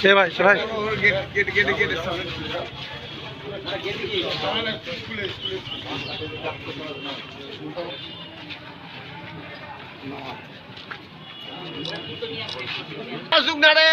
সে ভাই সে ভাই। আসুক না রে।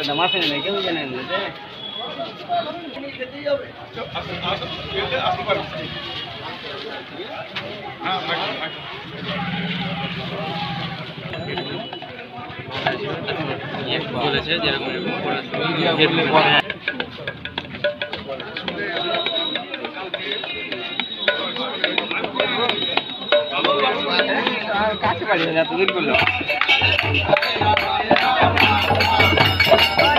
দাদা মাসে নেই কেউ জানেন বলেছে যেরকম কাছে বাড়ি এত দূর করল Thank you.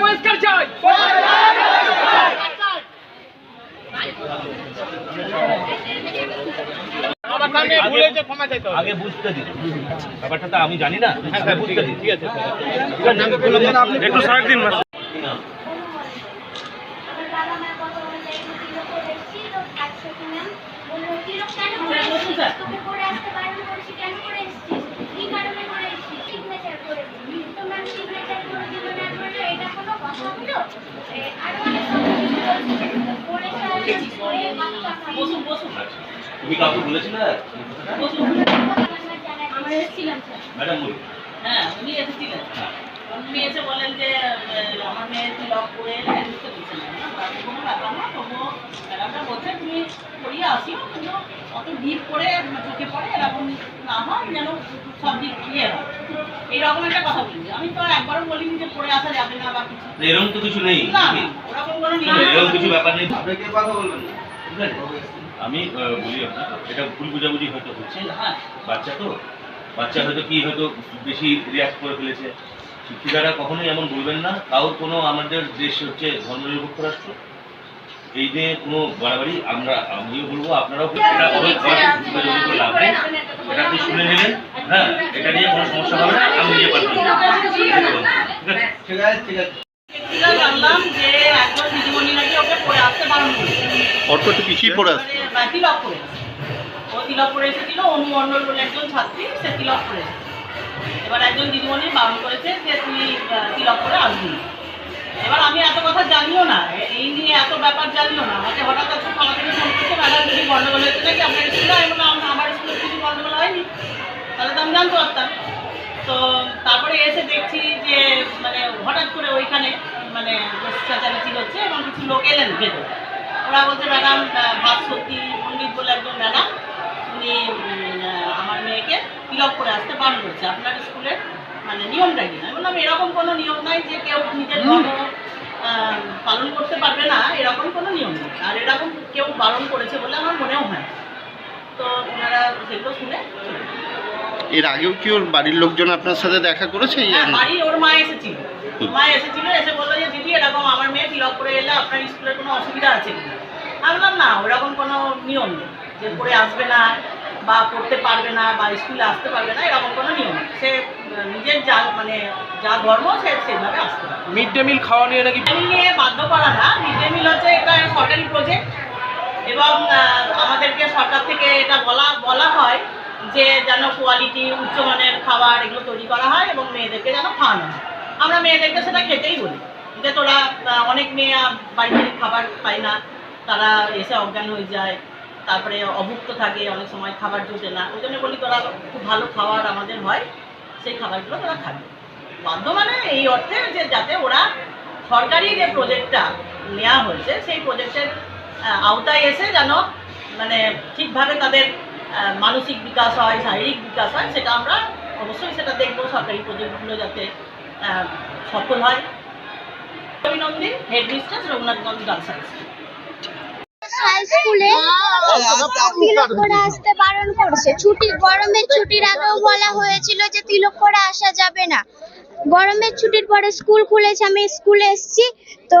বহিষ্কার চাই আগে বুঝতে দিন। ব্যাপারটা আমি জানি না। আগে বুঝতে দিন। ঠিক আছে একটু সাইড দিন মাস আমার বাবা মা কথা বললে তিলক করে এসেছি তো ম্যাম বলল তিলক কেন করে এসেছিস? তোকে করে আসতে বারণ করেছি কেন করে এসেছিস? কি কারণে করে এসেছিস? সিগনেচার করে তো ম্যাম সিগনেচার করে দিল না বলল এটা কোনো কথা হলো এ, অনেক সব কিছু বলছে। করে করে বাচ্চা খাই। তুমি কাউকে বলেছিলে? আমরা এসেছিলাম স্যার। ম্যাডাম বলুন। হ্যাঁ উনি এসেছিলেন। উনি এসে বলেন যে আমার মেয়ে লক করে না। কোনো ব্যাপার না তবুও করিয়ে আসিও কিন্তু অত ডিপ করে চোখে পড়ে এরকম না হয় যেন সব দিক ক্লিয়ার হয়। এইরকম একটা কথা বলি আমি তো একবারও বলিনি যে পড়ে আসা যাবে না বা কিছু। এরকম তো কিছু নেই। না ওরকম কোনো নিয়ম এরকম কিছু ব্যাপার নেই। ঠিক আছে? আমি আহ, বলি আপনাকে এটা ভুল বুঝাবুঝি হয়তো হচ্ছে। হ্যাঁ। বাচ্চা তো বাচ্চা হয়তো কি হয়তো বেশি রিয়াক্ট করে ফেলেছে। শিক্ষিকারা কখনোই এমন বলবেন না। কারোর কোনো আমাদের দেশ হচ্ছে ধর্মনিরপেক্ষ রাষ্ট্র। এই নিয়ে কোনো বাড়াবাড়ি আমরা আমিও বলব আপনারাও এটা অনেক লাভ নেই এটা আপনি শুনে নিলেন হ্যাঁ এটা নিয়ে কোনো সমস্যা হবে না আমি নিজে পারব ঠিক আছে ঠিক আছে ঠিক আছে জানলাম যে একজন দিদিমণি নাকি ওকে পড়ে আসছে এবারে তিলক করে ও তিলক করে এসেছিল অনু মণ্ডল বলে একজন ছাত্রী সে তিলক করে এবার একজন দিদিমণি বারণ করেছে যে তুই তিলক করে আসবি। এবার আমি এত কথা জানিও না, এই নিয়ে এত ব্যাপার জানিও না। আমাকে হঠাৎ একটু থেকে ফোন করছে ম্যাডাম যদি গন্ডগোল হয়েছে নাকি? আপনার স্কুলে আমি বললাম "আমার- স্কুলে কিছু গন্ডগোল হয়নি, তাহলে তো আমি জানতে পারতাম। তো তারপরে এসে দেখছি যে মানে হঠাৎ করে ওইখানে মানে চেঁচামেচি হচ্ছে এবং কিছু লোক এলেন ভেতরে। ওরা বলছে, ম্যাডাম সত্যি পণ্ডিত বলে একজন ম্যাডাম, উনি আমার মেয়েকে তিলক করে আসতে বারণ করছে। আপনার স্কুলের মানে নিয়মটা কি আমি বললাম এরকম কোনো নিয়ম নাই যে কেউ নিজের ধর্ম পালন করতে পারবে না এরকম কোনো নিয়ম নেই। আর এরকম কেউ বারণ করেছে বলে আমার মনেও হয় তো ওনারা সেগুলো শুনে এর আগেও কি ওর বাড়ির লোকজন আপনার সাথে দেখা করেছে? হ্যাঁ, বাড়ি ওর মা এসেছিল। মা এসেছিল এসে বলল যে দিদি এরকম আমার মেয়ে তিলক করে এলে আপনার স্কুলের কোনো অসুবিধা আছে কিনা? আমি বললাম না ওরকম কোনো নিয়ম নেই যে পরে আসবে না বা পড়তে পারবে না বা স্কুলে আসতে পারবে না এরকম কোনো নিয়ম সে নিজের যা মানে যা ধর্ম সে সেভাবে আসতে পারবে মিড ডে মিল খাওয়া নিয়ে নাকি নিয়ে বাধ্য করা না। মিড ডে মিল হচ্ছে একটা সরকারি প্রজেক্ট এবং আমাদেরকে সরকার থেকে এটা বলা বলা হয় যে যেন কোয়ালিটি উচ্চমানের খাবার এগুলো তৈরি করা হয় এবং মেয়েদেরকে যেন খাওয়ানো হয়। আমরা মেয়েদেরকে সেটা খেতেই বলি। যে তোরা অনেক মেয়ে বাড়ি খাবার পায় না তারা এসে অজ্ঞান হয়ে যায়। তারপরে অভুক্ত থাকে, অনেক সময় খাবার জোটে না। ওই জন্য বলি তোরা খুব ভালো খাবার আমাদের হয়, সেই খাবারগুলো তোরা খাবে। বাধ্য মানে এই অর্থে যে যাতে ওরা সরকারি যে প্রজেক্টটা নেওয়া হয়েছে, সেই প্রজেক্টের আওতায় এসে যেন মানে ঠিকভাবে তাদের মানসিক বিকাশ হয়, শারীরিক বিকাশ হয়, সেটা আমরা অবশ্যই সেটা দেখব সরকারি প্রজেক্টগুলো যাতে সফল হয়। অভিনন্দী head Raghunathganj girls high school স্কুলে তিলক করে আসতে বারণ করছে। ছুটি, গরমের ছুটির আগেও বলা হয়েছিল যে তিলক করে আসা যাবে না। গরমের ছুটির পরে স্কুল খুলেছে, আমি স্কুলে এসেছি, তো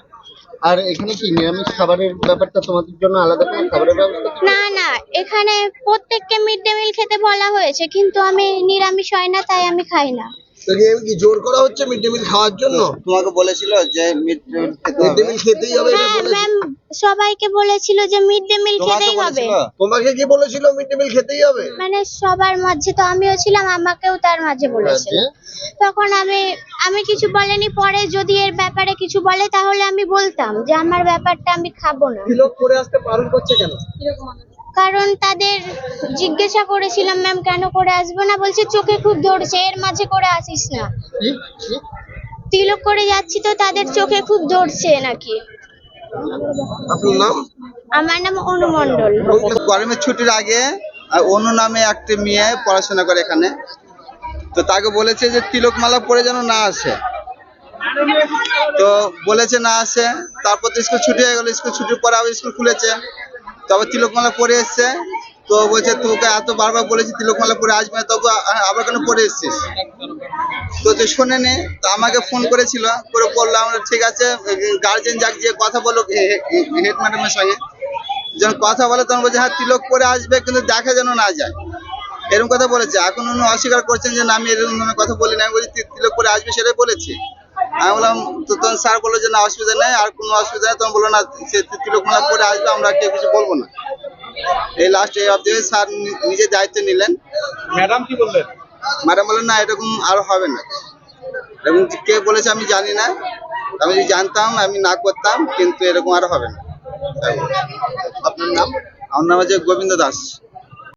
আর এখানে কি নিরামিষ খাবারের ব্যাপারটা তোমাদের জন্য আলাদা করে খাবারের ব্যবস্থা না না এখানে প্রত্যেককে মিড ডে মিল খেতে বলা হয়েছে কিন্তু আমি নিরামিষ হয় না তাই আমি খাই না। তোকে কি জোর করা হচ্ছে মিড ডে মিল খাওয়ার জন্য? তোমাকে বলেছিল যে মিড ডে মিল খেতে মিড ডে মিল খেতেই হবে এটা হ্যাঁ বলেছে। ম্যাম সবাইকে বলেছিল যে মিড ডে মিল খেতেই হবে। তোমাকে কি বলেছিল মিড ডে মিল খেতেই হবে? মানে সবার মাঝে তো আমিও ছিলাম আমাকেও তার মাঝে বলেছে তখন আমি আমি কিছু বলেনি পরে যদি এর ব্যাপারে কিছু বলে তাহলে আমি বলতাম যে আমার ব্যাপারটা আমি খাব না। তিলক করে আসতে পালন করছে কেন? কারণ তাদের জিজ্ঞাসা করেছিলাম ম্যাম কেন করে আসব না? বলছে চোখে খুব ধরছে এর মাঝে করে আসিস না? তিলক করে যাচ্ছি তো তাদের চোখে খুব ধরছে নাকি। আপনার নাম? আমার নাম অনুমণ্ডল গরমের ছুটির আগে অনু নামে একটা মেয়ে পড়াশোনা করে এখানে। তো তাকে বলেছে যে তিলকমালা পরে যেন না আসে। তো বলেছে না আসে। তারপর তো স্কুল ছুটি হয়ে গেল স্কুল ছুটির পরে আবার স্কুল খুলেছে। তবে তিলকমালা পরে এসছে। তো বলছে তোকে এত বারবার বলেছি তিলকমালা পরে আসবে না তবু আবার কেন পরে এসছিস? তো শোনে নে। তো আমাকে ফোন করেছিল, করে বলল, আমরা ঠিক আছে গার্জেন যাক, যে কথা বলো হেড ম্যাডামের সঙ্গে। যখন কথা বলে, তখন বলছে হ্যাঁ তিলক পরে আসবে, কিন্তু দেখা যেন না যায়। এরকম কথা বলেছে। এখন উনি অস্বীকার করছেন যে, না, আমি এরকম ধরনের কথা বলি না। আমি বলছি তিলক পরে আসবে সেটাই বলেছি। আমি বললাম, তো তখন স্যার বলল যে, না, অসুবিধা নেই, আর কোনো অসুবিধা নেই। তখন বলল, না, সে তিলক মালা পরে আসবে, আমরা কেউ কিছু বলব না। এই লাস্ট এই অব্দি স্যার নিজে দায়িত্ব নিলেন। ম্যাডাম কি বললেন? ম্যাডাম বললেন না এরকম আর হবে না। এবং কে বলেছে আমি জানি না। আমি যদি জানতাম আমি না করতাম কিন্তু এরকম আর হবে না। আপনার নাম? আমার নাম আছে গোবিন্দ দাস।